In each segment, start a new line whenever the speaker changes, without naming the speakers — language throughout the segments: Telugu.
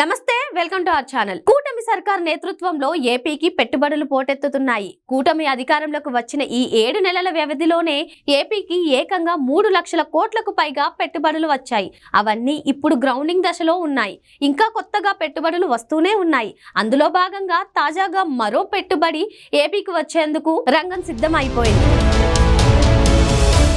నమస్తే వెల్కమ్ టు అవర్ ఛానల్. కూటమి సర్కార్ నేతృత్వంలో ఏపీకి పెట్టుబడులు పోటెత్తుతున్నాయి. కూటమి అధికారంలోకి వచ్చిన ఈ ఏడు నెలల వ్యవధిలోనే ఏపీకి ఏకంగా మూడు లక్షల కోట్లకు పైగా పెట్టుబడులు వచ్చాయి. అవన్నీ ఇప్పుడు గ్రౌండింగ్ దశలో ఉన్నాయి. ఇంకా కొత్తగా పెట్టుబడులు వస్తూనే ఉన్నాయి. అందులో భాగంగా తాజాగా మరో పెట్టుబడి ఏపీకి వచ్చేందుకు రంగం సిద్ధమైపోయింది.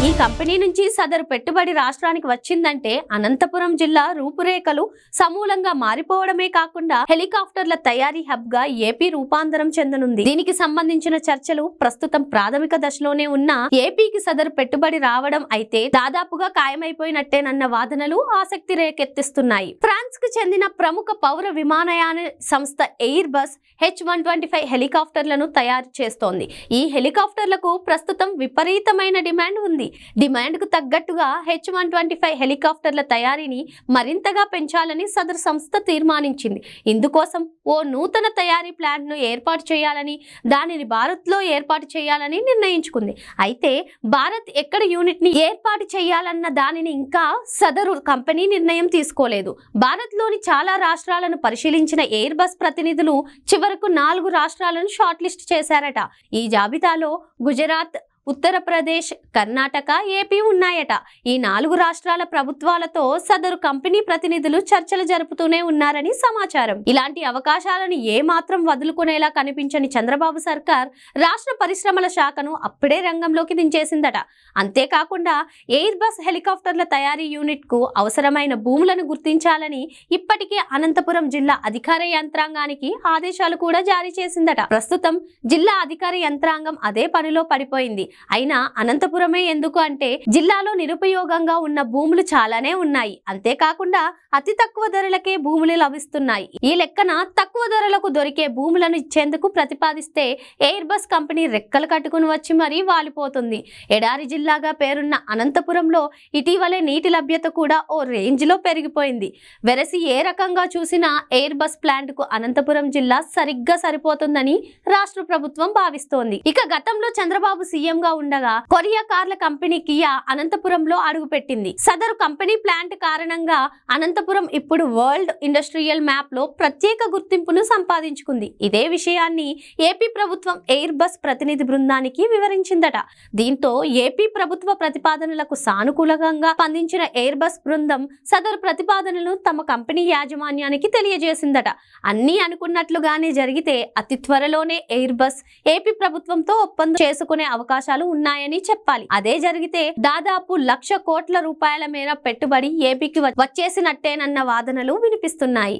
ఈ కంపెనీ నుంచి సదరు పెట్టుబడి రాష్ట్రానికి వచ్చిందంటే అనంతపురం జిల్లా రూపురేఖలు సమూలంగా మారిపోవడమే కాకుండా హెలికాప్టర్ల తయారీ హబ్గా ఏపీ రూపాంతరం చెందనుంది. దీనికి సంబంధించిన చర్చలు ప్రస్తుతం ప్రాథమిక దశలోనే ఉన్న ఏపీకి సదరు పెట్టుబడి రావడం అయితే దాదాపుగా ఖాయమైపోయినట్టేనన్న వాదనలు ఆసక్తి రేకెత్తిస్తున్నాయి. ఫ్రాన్స్కు చెందిన ప్రముఖ పౌర విమానయాన సంస్థ Airbus H one twenty five హెలికాప్టర్లను తయారు చేస్తోంది. ఈ హెలికాప్టర్లకు ప్రస్తుతం విపరీతమైన డిమాండ్ ఉంది. డిమాండ్కు తగ్గట్టుగా హెచ్ వన్ ట్వంటీ ఫైవ్ హెలికాప్టర్ల తయారీని మరింతగా పెంచాలని సదరు సంస్థ తీర్మానించింది. ఇందుకోసం ఓ నూతన తయారీ ప్లాంట్ను ఏర్పాటు చేయాలని దానిని భారత్లో ఏర్పాటు చేయాలని నిర్ణయించుకుంది. అయితే భారత్ ఎక్కడ యూనిట్ని ఏర్పాటు చేయాలన్న దానిని ఇంకా సదరు కంపెనీ నిర్ణయం తీసుకోలేదు. భారత్లోని చాలా రాష్ట్రాలను పరిశీలించిన ఎయిర్ బస్ ప్రతినిధులు చివరకు నాలుగు రాష్ట్రాలను షార్ట్ లిస్ట్ చేశారట. ఈ జాబితాలో గుజరాత్ ఉత్తరప్రదేశ్ కర్ణాటక ఏపీ ఉన్నాయట. ఈ నాలుగు రాష్ట్రాల ప్రభుత్వాలతో సదరు కంపెనీ ప్రతినిధులు చర్చలు జరుపుతూనే ఉన్నారని సమాచారం. ఇలాంటి అవకాశాలను ఏ మాత్రం వదులుకునేలా కనిపించని చంద్రబాబు సర్కార్ రాష్ట్ర పరిశ్రమల శాఖను అప్పుడే రంగంలోకి దించేసిందట. అంతేకాకుండా ఎయిర్ బస్ హెలికాప్టర్ల తయారీ యూనిట్కు అవసరమైన భూములను గుర్తించాలని ఇప్పటికే అనంతపురం జిల్లా అధికార యంత్రాంగానికి ఆదేశాలు కూడా జారీ చేసిందట. ప్రస్తుతం జిల్లా అధికార యంత్రాంగం అదే పనిలో పడిపోయింది. అయినా అనంతపురమే ఎందుకు అంటే జిల్లాలో నిరుపయోగంగా ఉన్న భూములు చాలానే ఉన్నాయి. అంతేకాకుండా అతి తక్కువ ధరలకే భూములు లభిస్తున్నాయి. ఈ లెక్కన తక్కువ ధరలకు దొరికే భూములను ఇచ్చేందుకు ప్రతిపాదిస్తే ఎయిర్ బస్ కంపెనీ రెక్కలు కట్టుకుని వచ్చి మరీ వాలిపోతుంది. ఎడారి జిల్లాగా పేరున్న అనంతపురంలో ఇటీవలే నీటి లభ్యత కూడా ఓ రేంజ్లో పెరిగిపోయింది. వెరసి ఏ రకంగా చూసినా ఎయిర్ బస్ ప్లాంట్కు అనంతపురం జిల్లా సరిగ్గా సరిపోతుందని రాష్ట్ర ప్రభుత్వం భావిస్తోంది. ఇక గతంలో చంద్రబాబు సీఎం గా ఉండగా కొరియా కార్ల కంపెనీ కియా అనంతపురంలో అడుగుపెట్టింది. సదరు కంపెనీ ప్లాంట్ కారణంగా అనంతపురం ఇప్పుడు వరల్డ్ ఇండస్ట్రియల్ మ్యాప్లో ప్రత్యేక గుర్తింపును సంపాదించుకుంది. ఇదే విషయాన్ని ఏపీ ప్రభుత్వం ఎయిర్ బస్ ప్రతినిధి బృందానికి వివరించిందట. దీంతో ఏపీ ప్రభుత్వ ప్రతిపాదనలకు సానుకూలంగా స్పందించిన ఎయిర్ బస్ బృందం సదరు ప్రతిపాదనలను తమ కంపెనీ యాజమాన్యానికి తెలియజేసిందట. అన్నీ అనుకున్నట్లుగానే జరిగితే అతి త్వరలోనే ఎయిర్ బస్ ఏపీ ప్రభుత్వంతో ఒప్పందం చేసుకునే అవకాశాలు ఉన్నాయని చెప్పాలి. అదే జరిగితే దాదాపు లక్ష కోట్ల రూపాయల మేర పెట్టుబడి ఏపీకి వచ్చేసినట్టేనన్న వాదనలు వినిపిస్తున్నాయి.